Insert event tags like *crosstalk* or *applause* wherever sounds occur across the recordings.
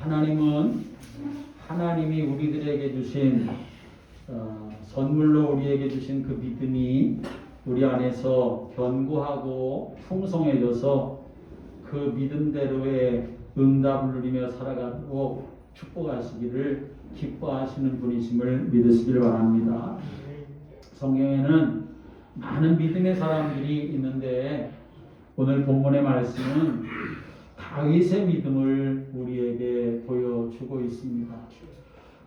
하나님은 하나님이 우리들에게 주신 어, 선물로 우리에게 주신 그 믿음이 우리 안에서 견고하고 풍성해져서 그 믿음대로의 응답을 누리며 살아가고 축복하시기를 기뻐하시는 분이심을 믿으시길 바랍니다. 성경에는 많은 믿음의 사람들이 있는데 오늘 본문의 말씀은 다윗의 믿음을 우리에게 보여주고 있습니다.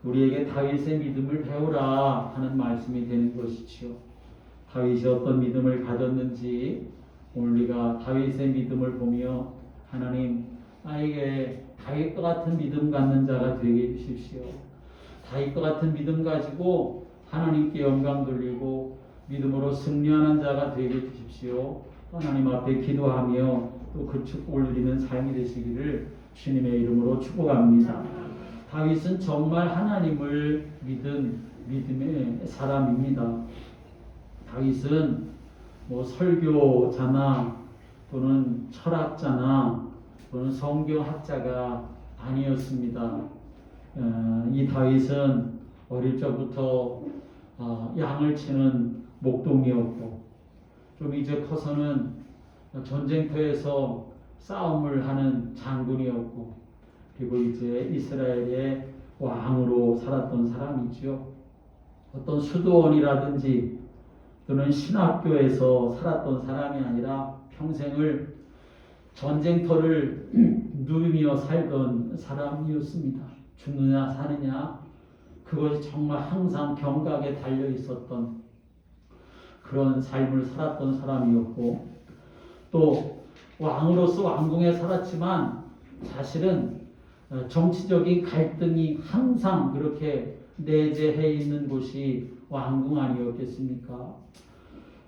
우리에게 다윗의 믿음을 배우라 하는 말씀이 되는 것이지요. 다윗이 어떤 믿음을 가졌는지 우리가 다윗의 믿음을 보며 하나님 나에게 다윗과 같은 믿음 갖는 자가 되게 해주십시오. 다윗과 같은 믿음 가지고 하나님께 영광 돌리고 믿음으로 승리하는 자가 되게 해주십시오. 하나님 앞에 기도하며 또 그 축복을 누리는 삶이 되시기를 주님의 이름으로 축복합니다. 다윗은 정말 하나님을 믿은 믿음의 사람입니다. 다윗은 뭐 설교자나 또는 철학자나 또는 성경학자가 아니었습니다. 어, 이 다윗은 어릴 적부터 어, 양을 치는 목동이었고 좀 이제 커서는 전쟁터에서 싸움을 하는 장군이었고 그리고 이제 이스라엘의 왕으로 살았던 사람이지요. 어떤 수도원이라든지 또는 신학교에서 살았던 사람이 아니라 평생을 전쟁터를 *clears throat* 누비며 살던 사람이었습니다. 죽느냐 사느냐 그것이 정말 항상 경각에 달려 있었던 그런 삶을 살았던 사람이었고 또 왕으로서 왕궁에 살았지만 사실은 어, 정치적인 갈등이 항상 그렇게 내재해 있는 곳이 왕궁 아니었겠습니까?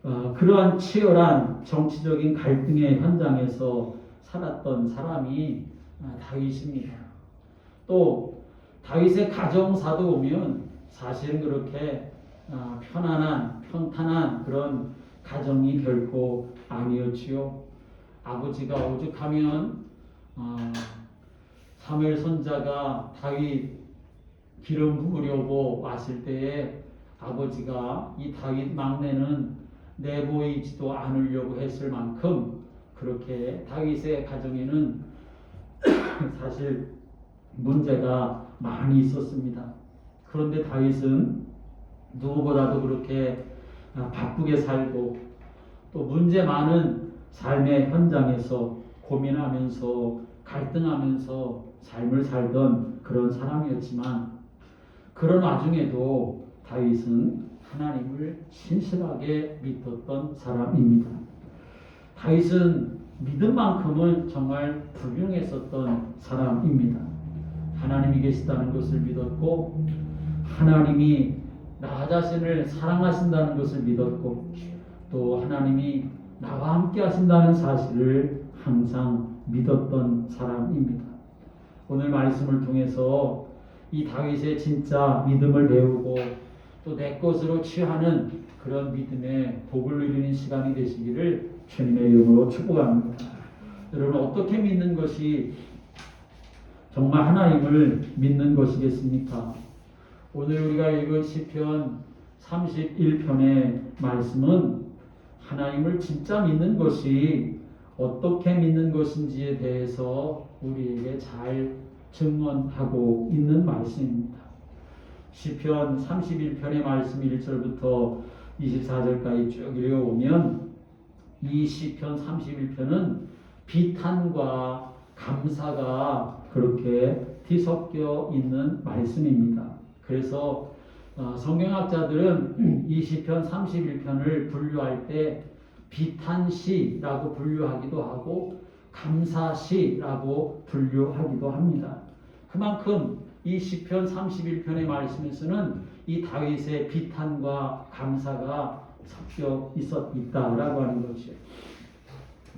어, 그러한 치열한 정치적인 갈등의 현장에서 살았던 사람이 아, 다윗입니다. 또 다윗의 가정사도 보면 사실은 그렇게 아, 편안한 평탄한 그런 가정이 결코 아니었지요. 아버지가 오죽하면 아, 사무엘 선자가 다윗 기름 부으려고 왔을 때에 아버지가 이 다윗 막내는 내보이지도 않으려고 했을 만큼 그렇게 다윗의 가정에는 *coughs* 사실 문제가 많이 있었습니다. 그런데 다윗은 누구보다도 그렇게 아, 바쁘게 살고 또 문제 많은 삶의 현장에서 고민하면서 갈등하면서 삶을 살던 그런 사람이었지만 그런 와중에도 다윗은 하나님을 신실하게 믿었던 사람입니다. 다윗은 믿음만큼은 정말 불명했었던 사람입니다. 하나님이 계시다는 것을 믿었고 하나님이 나 자신을 사랑하신다는 것을 믿었고 또 하나님이 나와 함께 하신다는 사실을 항상 믿었던 사람입니다. 오늘 말씀을 통해서 이 다윗의 진짜 믿음을 배우고 또 내 것으로 취하는 그런 믿음의 복을 누리는 시간이 되시기를 주님의 이름으로 축복합니다. 여러분 어떻게 믿는 것이 정말 하나님을 믿는 것이겠습니까? 오늘 우리가 읽은 시편 31편의 말씀은 하나님을 진짜 믿는 것이 어떻게 믿는 것인지에 대해서 우리에게 잘 증언하고 있는 말씀입니다. 시편 31편의 말씀 1절부터 24절까지 쭉 읽어보면 이 시편 31편은 비탄과 감사가 그렇게 뒤섞여 있는 말씀입니다. 그래서 어, 성경학자들은 이 시편 31편을 분류할 때 비탄시라고 분류하기도 하고 감사시라고 분류하기도 합니다. 그만큼 이 시편 31편의 말씀에서는 이 다윗의 비탄과 감사가 섞여 있었 있다라고 하는 것이에요.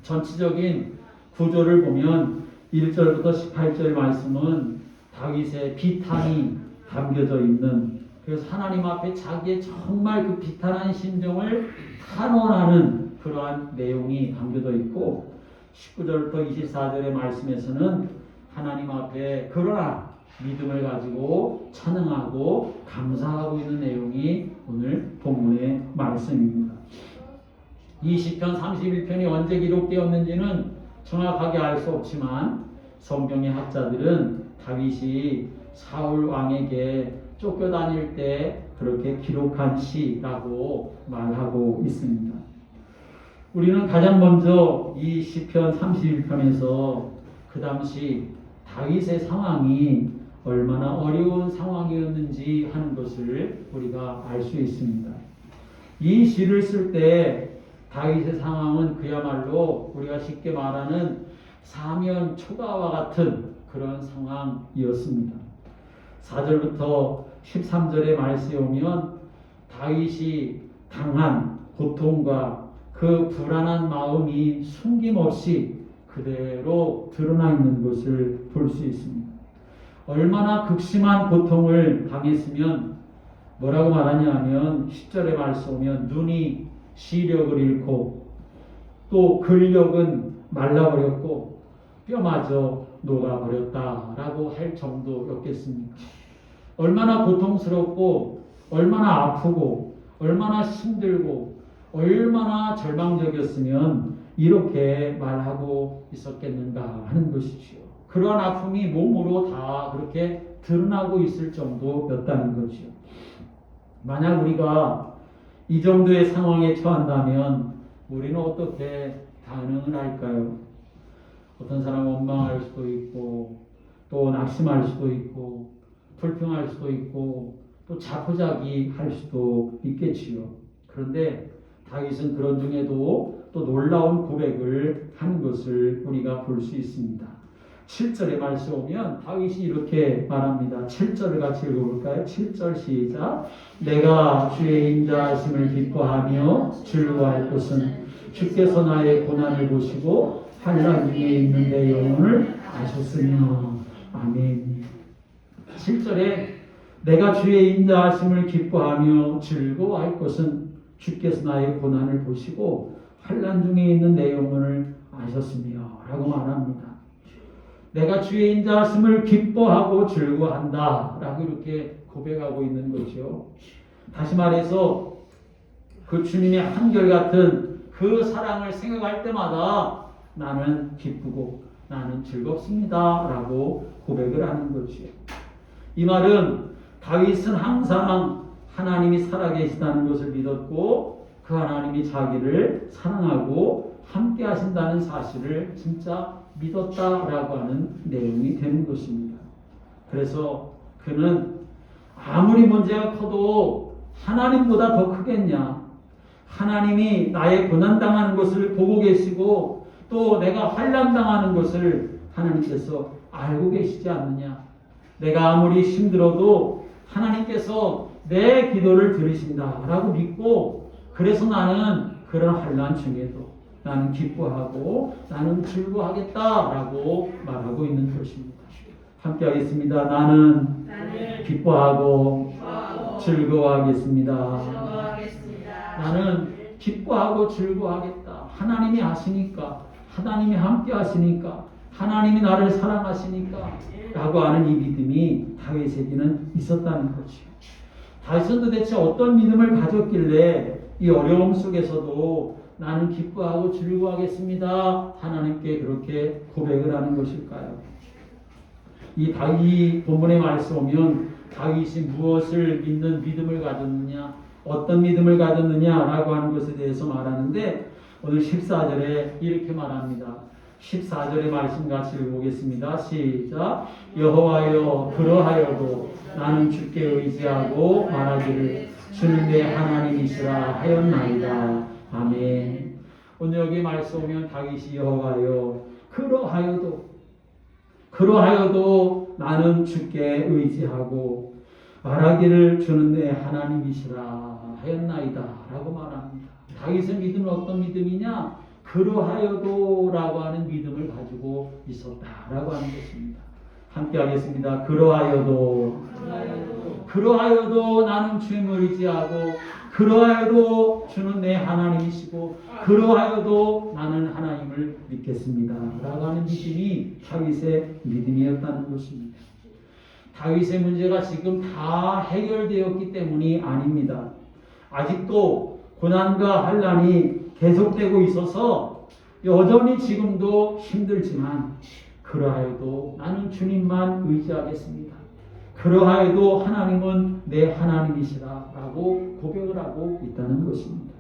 전체적인 구조를 보면 1절부터 18절 말씀은 다윗의 비탄이 담겨져 있는 그래서 하나님 앞에 자기의 정말 그 비탄한 심정을 탄원하는 그러한 내용이 담겨져 있고 19절부터 24절의 말씀에서는 하나님 앞에 그러나 믿음을 가지고 찬양하고 감사하고 있는 내용이 오늘 본문의 말씀입니다. 이 시편 31편이 언제 기록되었는지는 정확하게 알 수 없지만 성경의 학자들은 다윗이 사울 왕에게 쫓겨다닐 때 그렇게 기록한 시라고 말하고 있습니다. 우리는 가장 먼저 이 시편 31편에서 그 당시 다윗의 상황이 얼마나 어려운 상황이었는지 하는 것을 우리가 알 수 있습니다. 이 시를 쓸 때 다윗의 상황은 그야말로 우리가 쉽게 말하는 사면 초가와 같은 그런 상황이었습니다. 4절부터 13절의 말씀에 오면 다윗이 당한 고통과 그 불안한 마음이 숨김없이 그대로 드러나 있는 것을 볼 수 있습니다. 얼마나 극심한 고통을 당했으면 뭐라고 말하냐 하면 10절의 말씀 오면 눈이 시력을 잃고 또 근력은 말라버렸고 뼈마저 녹아버렸다라고 할 정도였겠습니까? 얼마나 고통스럽고 얼마나 아프고 얼마나 힘들고 얼마나 절망적이었으면 이렇게 말하고 있었겠는가 하는 것이지요. 그러한 아픔이 몸으로 다 그렇게 드러나고 있을 정도였다는 거죠. 만약 우리가 이 정도의 상황에 처한다면 우리는 어떻게 반응을 할까요? 어떤 사람은 원망할 수도 있고 또 낙심할 수도 있고 불평할 수도 있고 또 자포자기 할 수도 있겠지요. 그런데 다윗은 그런 중에도 또 놀라운 고백을 한 것을 우리가 볼 수 있습니다. 7절의 말씀 오면 다윗이 이렇게 말합니다. 7절을 같이 읽어볼까요? 7절 시작. 내가 주의 인자하심을 기뻐하며 즐거워할 것은 주께서 나의 고난을 보시고 환란 중에 있는 내 영혼을 아셨으며 아멘. 7절에 내가 주의 인자하심을 기뻐하며 즐거워할 것은 주께서 나의 고난을 보시고 환란 중에 있는 내 영혼을 아셨으며 라고 말합니다. 내가 주의 인자하심을 기뻐하고 즐거워한다 라고 이렇게 고백하고 있는 거죠. 다시 말해서 그 주님의 한결같은 그 사랑을 생각할 때마다 나는 기쁘고 나는 즐겁습니다 라고 고백을 하는 거지요. 이 말은 다윗은 항상 하나님이 살아계시다는 것을 믿었고 그 하나님이 자기를 사랑하고 함께 하신다는 사실을 진짜 믿었다라고 하는 내용이 되는 것입니다. 그래서 그는 아무리 문제가 커도 하나님보다 더 크겠냐? 하나님이 나의 고난당하는 것을 보고 계시고 또 내가 환란당하는 것을 하나님께서 알고 계시지 않느냐? 내가 아무리 힘들어도 하나님께서 내 기도를 들으신다라고 믿고 그래서 나는 그런 환란 중에도 나는 기뻐하고 나는 즐거워하겠다라고 말하고 있는 것입니다. 함께 하겠습니다. 나는 나는 기뻐하고 기뻐하고 즐거워하겠습니다. 즐거워하겠습니다. 나는 기뻐하고 즐거워하겠다. 하나님이 하시니까, 하나님이 함께 하시니까, 하나님이 나를 사랑하시니까, 라고 하는 이 믿음이 다윗에게는 있었다는 거죠. 다윗은 도대체 어떤 믿음을 가졌길래 이 어려움 속에서도 나는 기뻐하고 즐거워하겠습니다. 하나님께 그렇게 고백을 하는 것일까요? 이 다윗 본문의 말씀 오면 다윗이 무엇을 믿는 믿음을 가졌느냐, 어떤 믿음을 가졌느냐라고 하는 것에 대해서 말하는데 오늘 14절에 이렇게 말합니다. 14절의 말씀 같이 읽어보겠습니다. 시작. 여호와여 그러하여도 나는 주께 의지하고 말하기를 주는 내 하나님이시라 하였나이다. 아멘. 오늘 여기 말씀 오면 다윗이 여호와여 그러하여도 그러하여도 나는 주께 의지하고 말하기를 주는 내 하나님이시라 하였나이다 라고 말합니다. 다윗의 믿음은 어떤 믿음이냐? 그러하여도라고 하는 믿음을 가지고 있었다라고 하는 것입니다. 함께 하겠습니다. 그러하여도 그러하여도 나는 주님을 의지하고 그러하여도 주는 내 하나님이시고 그러하여도 나는 하나님을 하나님을 믿겠습니다. 라고 하는 믿음이 다윗의 믿음이었다는 것입니다. 다윗의 문제가 지금 다 해결되었기 때문이 아닙니다. 아직도 고난과 환란이 계속되고 있어서 여전히 지금도 힘들지만 그러하여도 나는 주님만 의지하겠습니다. 그러하여도 하나님은 내 하나님이시라라고 고백을 하고 있다는 것입니다.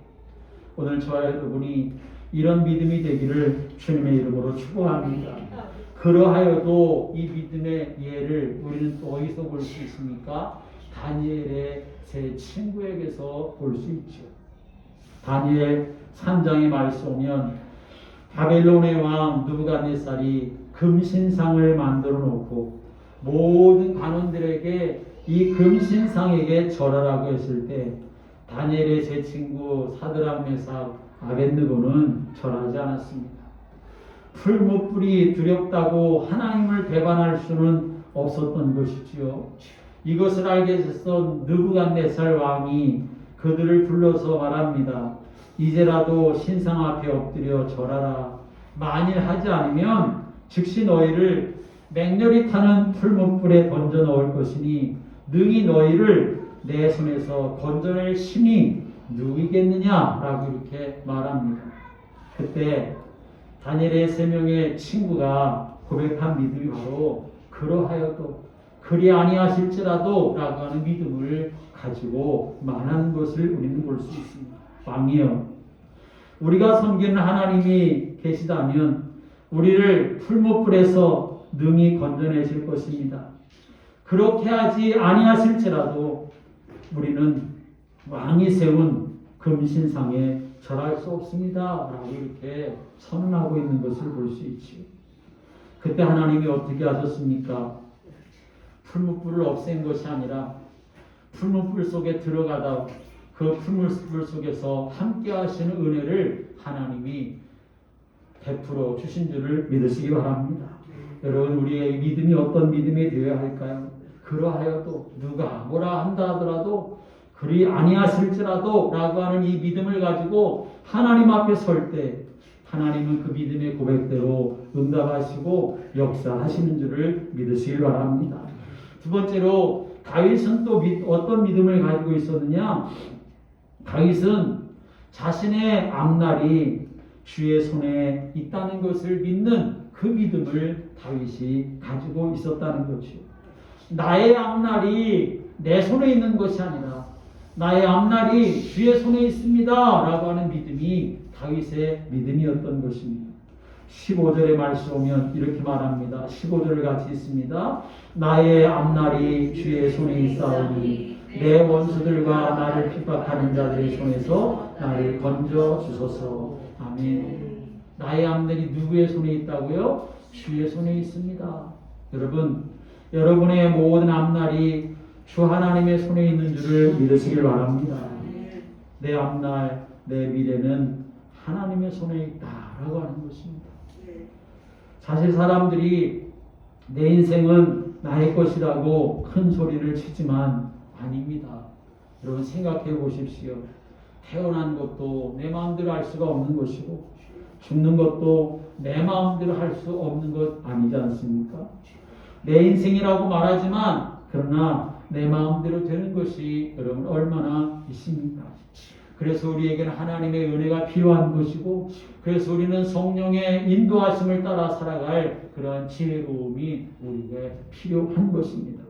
오늘 저와 여러분이 이런 믿음이 되기를 주님의 이름으로 축복합니다. 그러하여도 이 믿음의 예를 우리는 또 어디서 볼 수 있습니까? 다니엘의 제 친구에게서 볼 수 있죠. 다니엘 3장의 말씀 오면 바벨론의 왕 느부갓네살이 금신상을 만들어 놓고 모든 관원들에게 이 금신상에게 절하라고 했을 때 다니엘의 제 친구 사드락 메삭 아벤느고는 절하지 않았습니다. 풀무불이 두렵다고 하나님을 배반할 수는 없었던 것이지요. 이것을 알게 됐던 느부갓네살 왕이 그들을 불러서 말합니다. 이제라도 신상 앞에 엎드려 절하라. 만일 하지 않으면 즉시 너희를 맹렬히 타는 풀무불에 던져 넣을 것이니 능히 너희를 내 손에서 건져낼 신이 누구이겠느냐라고 이렇게 말합니다. 그때 다니엘의 세 명의 친구가 고백한 믿음이 바로 그러하여도 그리 아니하실지라도 라고 하는 믿음을 가지고 말하는 것을 우리는 볼 수 있습니다. 왕이여 우리가 섬기는 하나님이 계시다면 우리를 풀무불에서 능히 건져내실 것입니다. 그렇게 하지 아니하실지라도 우리는 왕이 세운 금신상에 절할 수 없습니다. 라고 이렇게 선언하고 있는 것을 볼 수 있지요. 그때 하나님이 어떻게 하셨습니까? 풀무불을 없앤 것이 아니라 풀무불 속에 들어가다 그 풀무불 속에서 함께 하시는 은혜를 하나님이 베풀어 주신 줄을 믿으시기 바랍니다. 여러분 우리의 믿음이 어떤 믿음이 되어야 할까요? 그러하여도 누가 뭐라 한다 하더라도 그리 아니하실지라도 라고 하는 이 믿음을 가지고 하나님 앞에 설 때 하나님은 그 믿음의 고백대로 응답하시고 역사하시는 줄을 믿으시기 바랍니다. 두 번째로 다윗은 또 믿- 어떤 믿음을 가지고 있었느냐? 다윗은 자신의 앞날이 주의 손에 있다는 것을 믿는 그 믿음을 다윗이 가지고 있었다는 것이요. 나의 앞날이 내 손에 있는 것이 아니라 나의 앞날이 주의 손에 있습니다. 라고 하는 믿음이 다윗의 믿음이었던 것입니다. 15절의 말씀 오면 이렇게 말합니다. 15절을 같이 있습니다. 나의 앞날이 주의 손에 있사오니 내 원수들과 나를 핍박하는 자들의 손에서 나를 건져 주소서. 아멘. 나의 앞날이 누구의 손에 있다고요? 주의 손에 있습니다. 여러분, 여러분의 모든 앞날이 주 하나님의 손에 있는 줄을 믿으시길 바랍니다. 내 앞날, 내 미래는 하나님의 손에 있다라고 하는 것입니다. 사실 사람들이 내 인생은 나의 것이라고 큰 소리를 치지만 아닙니다. 여러분 생각해 보십시오. 태어난 것도 내 마음대로 할 수가 없는 것이고 죽는 것도 내 마음대로 할 수 없는 것 아니지 않습니까? 내 인생이라고 말하지만 그러나 내 마음대로 되는 것이 여러분 얼마나 있습니까? 그래서 우리에게는 하나님의 은혜가 필요한 것이고 그래서 우리는 성령의 인도하심을 따라 살아갈 그러한 지혜로움이 우리에게 필요한 것입니다.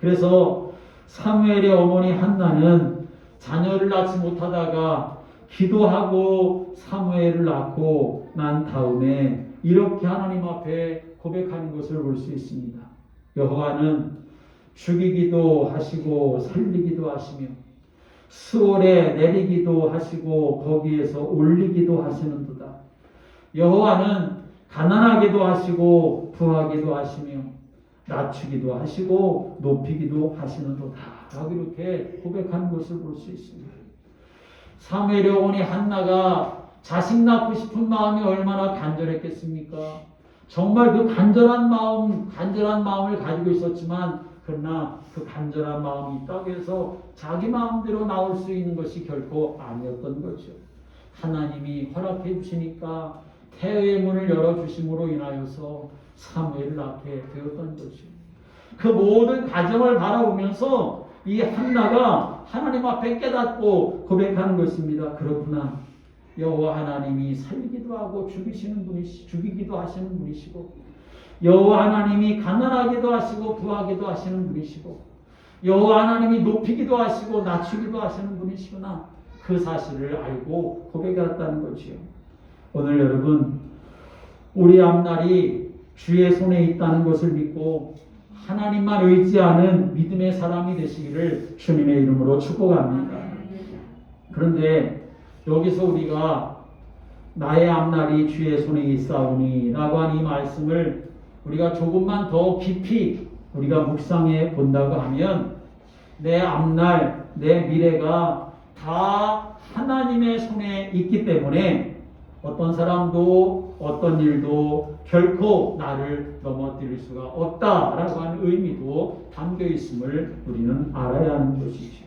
그래서 사무엘의 어머니 한나는 자녀를 낳지 못하다가 기도하고 사무엘을 낳고 난 다음에 이렇게 하나님 앞에 고백하는 것을 볼 수 있습니다. 여호와는 죽이기도 하시고 살리기도 하시며 수월에 내리기도 하시고 거기에서 올리기도 하시는 도다. 여호와는 가난하기도 하시고 부하기도 하시며 낮추기도 하시고 높이기도 하시는 도다. 라고 이렇게 고백하는 것을 볼 수 있습니다. 사무엘의 어머니 한나가 자식 낳고 싶은 마음이 얼마나 간절했겠습니까? 정말 그 간절한 마음, 간절한 마음을 가지고 있었지만 그러나 그 간절한 마음이 해서 자기 마음대로 나올 수 있는 것이 결코 아니었던 거죠. 하나님이 허락해 주시니까 태의 문을 열어주심으로 인하여서 사무엘을 낳게 되었던 것이요. 그 모든 과정을 바라보면서 이 한나가 하나님 앞에 깨닫고 고백하는 것입니다. 그렇구나. 여호와 하나님이 살리기도 하고 죽이시는 분이시 죽이기도 하시는 분이시고 여호와 하나님이 가난하기도 하시고 부하기도 하시는 분이시고 여호와 하나님이 높이기도 하시고 낮추기도 하시는 분이시구나 그 사실을 알고 고백했다는 거지요. 오늘 여러분 우리 앞날이 주의 손에 있다는 것을 믿고 하나님만 의지하는 믿음의 사람이 되시기를 주님의 이름으로 축복합니다. 그런데 여기서 우리가 나의 앞날이 주의 손에 있사오니 라고 한 이 말씀을 우리가 조금만 더 깊이 우리가 묵상해 본다고 하면 내 앞날, 내 미래가 다 하나님의 손에 있기 때문에 어떤 사람도 어떤 일도 결코 나를 넘어뜨릴 수가 없다라고 하는 의미도 담겨 있음을 우리는 알아야 하는 것이죠.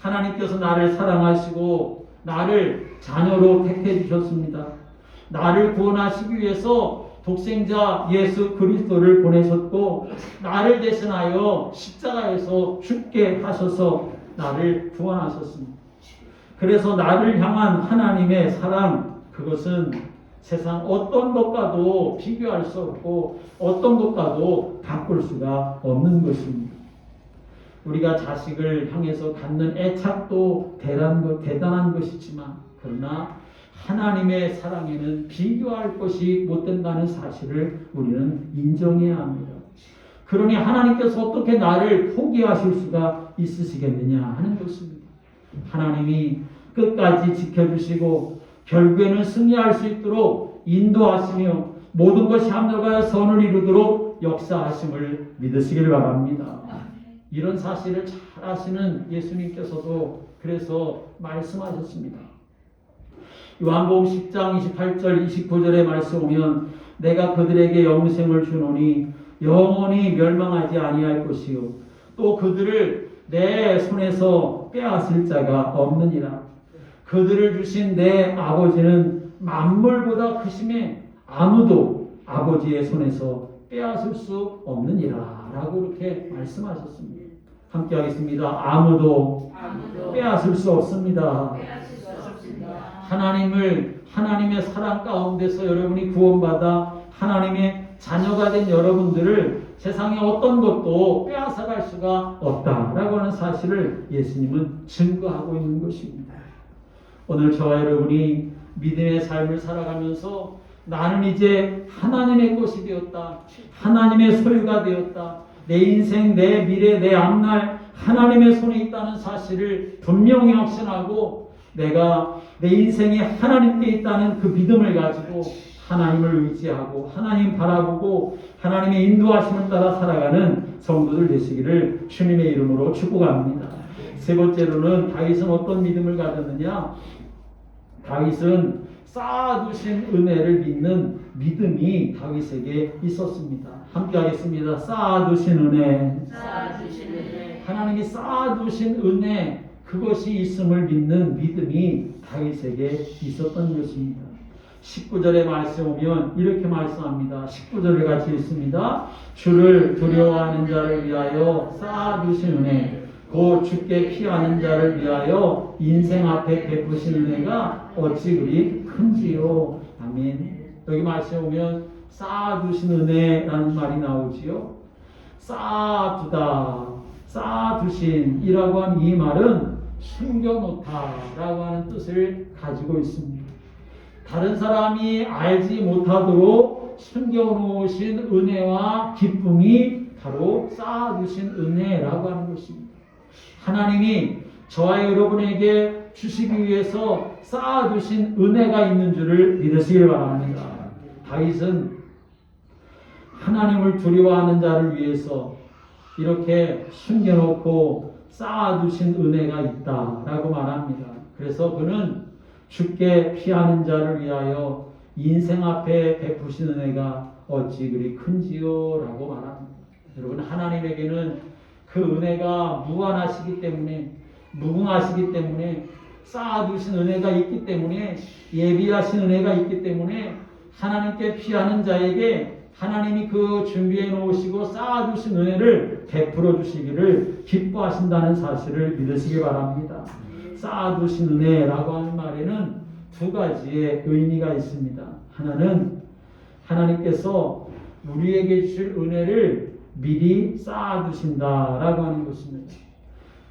하나님께서 나를 사랑하시고 나를 자녀로 택해 주셨습니다. 나를 구원하시기 위해서 독생자 예수 그리스도를 보내셨고 나를 대신하여 십자가에서 죽게 하셔서 나를 구원하셨습니다. 그래서 나를 향한 하나님의 사랑 그것은 세상 어떤 것과도 비교할 수 없고 어떤 것과도 바꿀 수가 없는 것입니다. 우리가 자식을 향해서 갖는 애착도 대단한, 것이지만 그러나 하나님의 사랑에는 비교할 것이 못 된다는 사실을 우리는 인정해야 합니다. 그러니 하나님께서 어떻게 나를 포기하실 수가 있으시겠느냐 하는 것입니다. 하나님이 끝까지 지켜주시고 결국에는 승리할 수 있도록 인도하시며 모든 것이 합력하여 선을 이루도록 역사하심을 믿으시길 바랍니다. 이런 사실을 잘 아시는 예수님께서도 그래서 말씀하셨습니다. 요한복음 10장 28절 29절의 말씀 보면 내가 그들에게 영생을 주노니 영원히 멸망하지 아니할 것이요. 또 그들을 내 손에서 빼앗을 자가 없느니라. 그들을 주신 내 아버지는 만물보다 크심에 아무도 아버지의 손에서 빼앗을 수 없느니라 라고 이렇게 말씀하셨습니다. 함께 하겠습니다. 아무도 아무도 빼앗을 수 없습니다. 빼앗을 수 없습니다. 하나님을 하나님의 사랑 가운데서 여러분이 구원받아 하나님의 자녀가 된 여러분들을 세상의 어떤 것도 빼앗아갈 수가 없다라고 하는 사실을 예수님은 증거하고 있는 것입니다. 오늘 저와 여러분이 믿음의 삶을 살아가면서 나는 이제 하나님의 것이 되었다. 하나님의 소유가 되었다. 내 인생, 내 미래, 내 앞날 하나님의 손에 있다는 사실을 분명히 확신하고 내가 내 인생이 하나님께 있다는 그 믿음을 가지고 하나님을 의지하고 하나님 바라보고 하나님의 인도하심을 따라 살아가는 성도들 되시기를 주님의 이름으로 축복합니다. 세 번째로는 다윗은 어떤 믿음을 가졌느냐? 다윗은 쌓아두신 은혜를 믿는 믿음이 다윗에게 있었습니다. 함께 하겠습니다. 쌓아두신 은혜. 쌓아주시는 은혜 하나님이 쌓아두신 은혜 그것이 있음을 믿는 믿음이 다윗에게 있었던 것입니다. 19절의 말씀 오면 이렇게 말씀합니다. 19절을 같이 읽습니다. 주를 두려워하는 자를 위하여 쌓아두신 은혜 곧 주께 피하는 자를 위하여 인생 앞에 베푸신 은혜가 어찌 그리 큰지요. 아멘. 여기 말씀 보면 쌓아두신 은혜라는 말이 나오지요. 쌓아두다, 쌓아두신이라고 하는 이 말은 숨겨놓다라고 하는 뜻을 가지고 있습니다. 다른 사람이 알지 못하도록 숨겨놓으신 은혜와 기쁨이 바로 쌓아두신 은혜라고 하는 것입니다. 하나님이 저와 여러분에게 주시기 위해서 쌓아두신 은혜가 있는 줄을 믿으시길 바랍니다. 다윗은 하나님을 두려워하는 자를 위해서 이렇게 숨겨놓고 쌓아두신 은혜가 있다라고 말합니다. 그래서 그는 죽게 피하는 자를 위하여 인생 앞에 베푸신 은혜가 어찌 그리 큰지요라고 말합니다. 여러분 하나님에게는 그 은혜가 무한하시기 때문에 무궁하시기 때문에 쌓아두신 은혜가 있기 때문에 예비하신 은혜가 있기 때문에 하나님께 피하는 자에게 하나님이 그 준비해 놓으시고 쌓아두신 은혜를 베풀어 주시기를 기뻐하신다는 사실을 믿으시기 바랍니다. 쌓아두신 은혜라고 하는 말에는 두 가지의 의미가 있습니다. 하나는 하나님께서 우리에게 주실 은혜를 미리 쌓아두신다라고 하는 것입니다.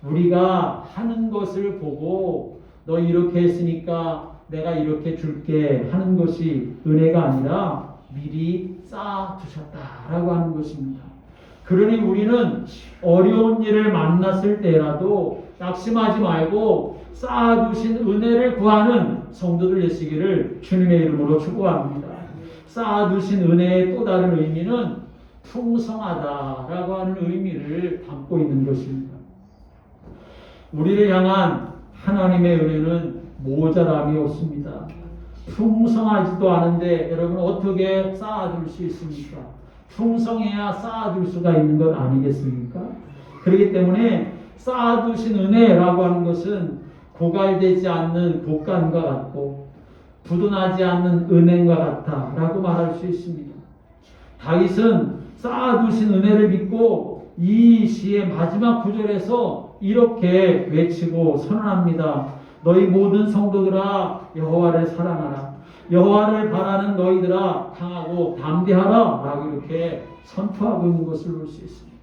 우리가 하는 것을 보고 너 이렇게 했으니까 내가 이렇게 줄게 하는 것이 은혜가 아니라 미리 쌓아두셨다라고 하는 것입니다. 그러니 우리는 어려운 일을 만났을 때라도 낙심하지 말고 쌓아두신 은혜를 구하는 성도들 되시기를 주님의 이름으로 축복합니다. 쌓아두신 은혜의 또 다른 의미는 풍성하다라고 하는 의미를 담고 있는 것입니다. 우리를 향한 하나님의 은혜는 모자람이 없습니다. 풍성하지도 않은데 여러분 어떻게 쌓아둘 수 있습니까? 풍성해야 쌓아둘 수가 있는 것 아니겠습니까? 그렇기 때문에 쌓아두신 은혜라고 하는 것은 고갈되지 않는 곡간과 같고 부도나지 않는 은행과 같다라고 말할 수 있습니다. 다윗은 쌓아두신 은혜를 믿고 이 시의 마지막 구절에서 이렇게 외치고 선언합니다. 너희 모든 성도들아 여호와를 사랑하라. 여호와를 바라는 너희들아 강하고 담대하라. 라고 이렇게 선포하고 있는 것을 볼 수 있습니다.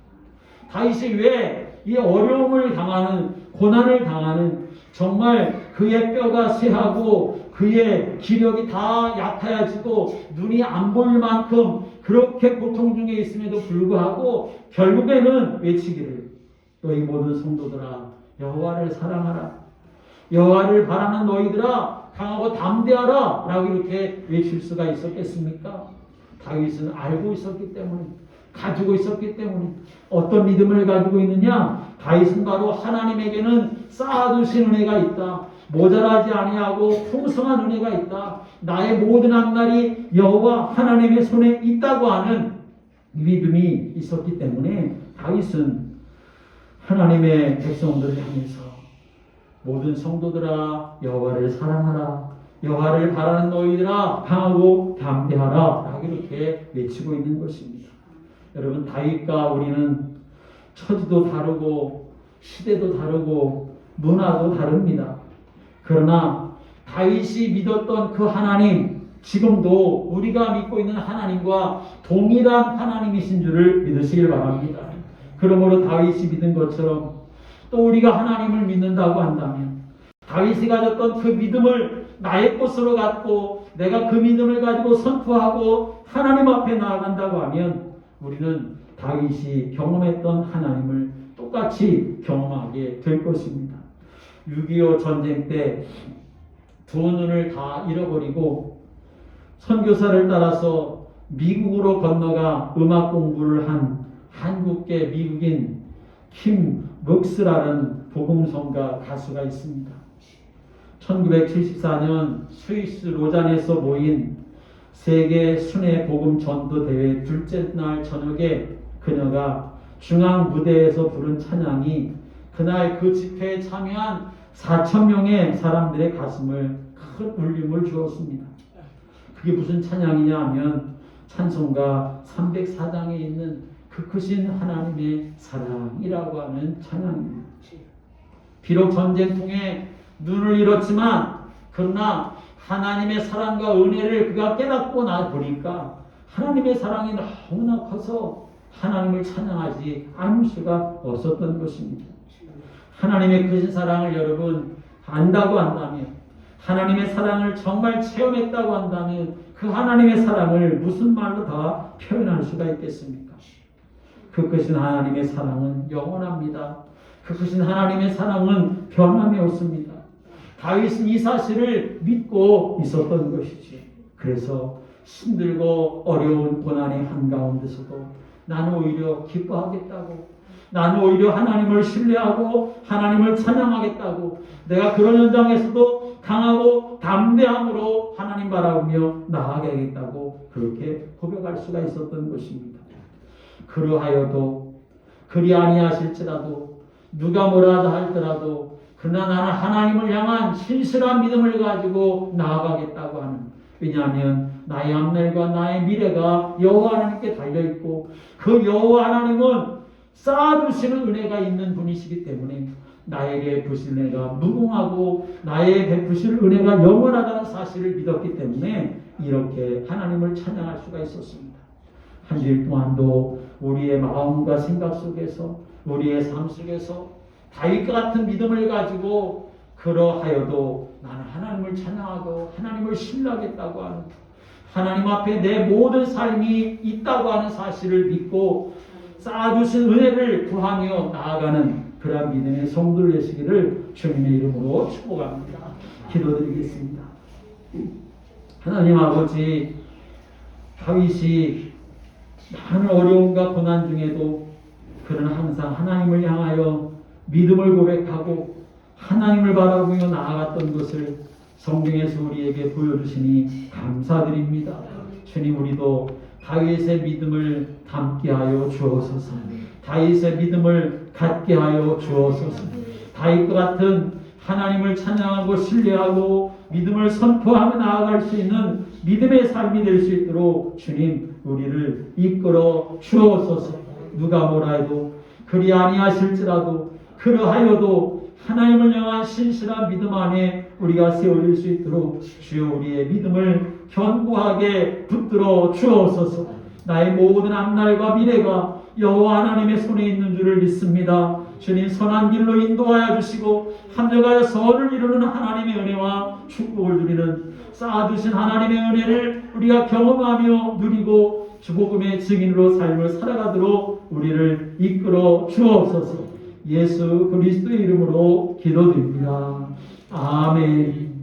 다윗이 왜 이 어려움을 당하는 고난을 당하는 정말 그의 뼈가 쇠하고 그의 기력이 다 약하여지고 눈이 안 보일 만큼 그렇게 고통 중에 있음에도 불구하고 결국에는 외치기를 너희 모든 성도들아 여호와를 사랑하라 여호와를 바라는 너희들아 강하고 담대하라 라고 이렇게 외칠 수가 있었겠습니까? 다윗은 알고 있었기 때문에 가지고 있었기 때문에 어떤 믿음을 가지고 있느냐? 다윗은 바로 하나님에게는 쌓아두신 은혜가 있다. 모자라지 아니하고 풍성한 은혜가 있다. 나의 모든 앞날이 여호와 하나님의 손에 있다고 하는 믿음이 있었기 때문에 다윗은 하나님의 백성들을 향해서 모든 성도들아 여호와를 사랑하라 여호와를 바라는 너희들아 강하고 담대하라 라고 이렇게 외치고 있는 것입니다. 여러분 다윗과 우리는 처지도 다르고 시대도 다르고 문화도 다릅니다. 그러나 다윗이 믿었던 그 하나님 지금도 우리가 믿고 있는 하나님과 동일한 하나님이신 줄을 믿으시길 바랍니다. 그러므로 다윗이 믿은 것처럼 또 우리가 하나님을 믿는다고 한다면 다윗이 가졌던 그 믿음을 나의 것으로 갖고 내가 그 믿음을 가지고 선포하고 하나님 앞에 나아간다고 하면 우리는 다윗이 경험했던 하나님을 똑같이 경험하게 될 것입니다. 6.25 전쟁 때 두 눈을 다 잃어버리고 선교사를 따라서 미국으로 건너가 음악 공부를 한 한국계 미국인 킴 묵스라는 복음성가 가수가 있습니다. 1974년 스위스 로잔에서 모인 세계 순회 복음 전도 대회 둘째 날 저녁에 그녀가 중앙 무대에서 부른 찬양이 그날 그 집회에 참여한 4천 명의 사람들의 가슴을 큰 울림을 주었습니다. 그게 무슨 찬양이냐 하면 찬송가 304장에 있는 그 크신 하나님의 사랑이라고 하는 찬양입니다. 비록 전쟁 통에 눈을 잃었지만 그러나 하나님의 사랑과 은혜를 그가 깨닫고 나 보니까 하나님의 사랑이 너무나 커서 하나님을 찬양하지 않을 수가 없었던 것입니다. 하나님의 크신 사랑을 여러분 안다고 한다면 하나님의 사랑을 정말 체험했다고 한다면 그 하나님의 사랑을 무슨 말로 다 표현할 수가 있겠습니까? 그 크신 하나님의 사랑은 영원합니다. 그 크신 하나님의 사랑은 변함이 없습니다. 다윗은 이 사실을 믿고 있었던 것이지. 그래서 힘들고 어려운 고난의 한가운데서도 나는 오히려 기뻐하겠다고. 나는 오히려 하나님을 신뢰하고 하나님을 찬양하겠다고. 내가 그런 현장에서도 강하고 담대함으로 하나님 바라보며 나아가겠다고 그렇게 고백할 수가 있었던 것입니다. 그러하여도 그리 아니하실지라도 누가 뭐라 할더라도 그러나 나는 하나님을 향한 신실한 믿음을 가지고 나아가겠다고 하는 왜냐하면 나의 앞날과 나의 미래가 여호와 하나님께 달려 있고 그 여호와 하나님은 쌓아두시는 은혜가 있는 분이시기 때문에 나에게 부실 은혜가 무궁하고 나의 베푸실 은혜가 영원하다는 사실을 믿었기 때문에 이렇게 하나님을 찬양할 수가 있었습니다. 한 주일 동안도 우리의 마음과 생각 속에서 우리의 삶 속에서 다윗과 같은 믿음을 가지고 그러하여도 나는 하나님을 찬양하고 하나님을 신뢰하겠다고 하는 하나님 앞에 내 모든 삶이 있다고 하는 사실을 믿고 쌓아주신 은혜를 구하며 나아가는 그러한 믿음의 성도를 되시기를 주님의 이름으로 축복합니다. 기도드리겠습니다. 하나님 아버지 다윗이 많은 어려움과 고난 중에도 그는 항상 하나님을 향하여 믿음을 고백하고 하나님을 바라보며 나아갔던 것을 성경에서 우리에게 보여주시니 감사드립니다. 주님 우리도 다윗의 믿음을 담게 하여 주옵소서. 다윗의 믿음을 갖게 하여 주옵소서. 다윗과 같은 하나님을 찬양하고 신뢰하고 믿음을 선포하며 나아갈 수 있는 믿음의 삶이 될 수 있도록 주님 우리를 이끌어 주옵소서. 누가 뭐라 해도 그리 아니하실지라도 그러하여도 하나님을 향한 신실한 믿음 안에 우리가 세워질 수 있도록 주여 우리의 믿음을 견고하게 붙들어 주옵소서. 나의 모든 앞날과 미래가 여호와 하나님의 손에 있는 줄을 믿습니다. 주님 선한 길로 인도하여 주시고 합력하여 선을 이루는 하나님의 은혜와 축복을 누리는 쌓아두신 하나님의 은혜를 우리가 경험하며 누리고 주복음의 증인으로 삶을 살아가도록 우리를 이끌어 주옵소서. 예수 그리스도의 이름으로 기도드립니다. 아멘.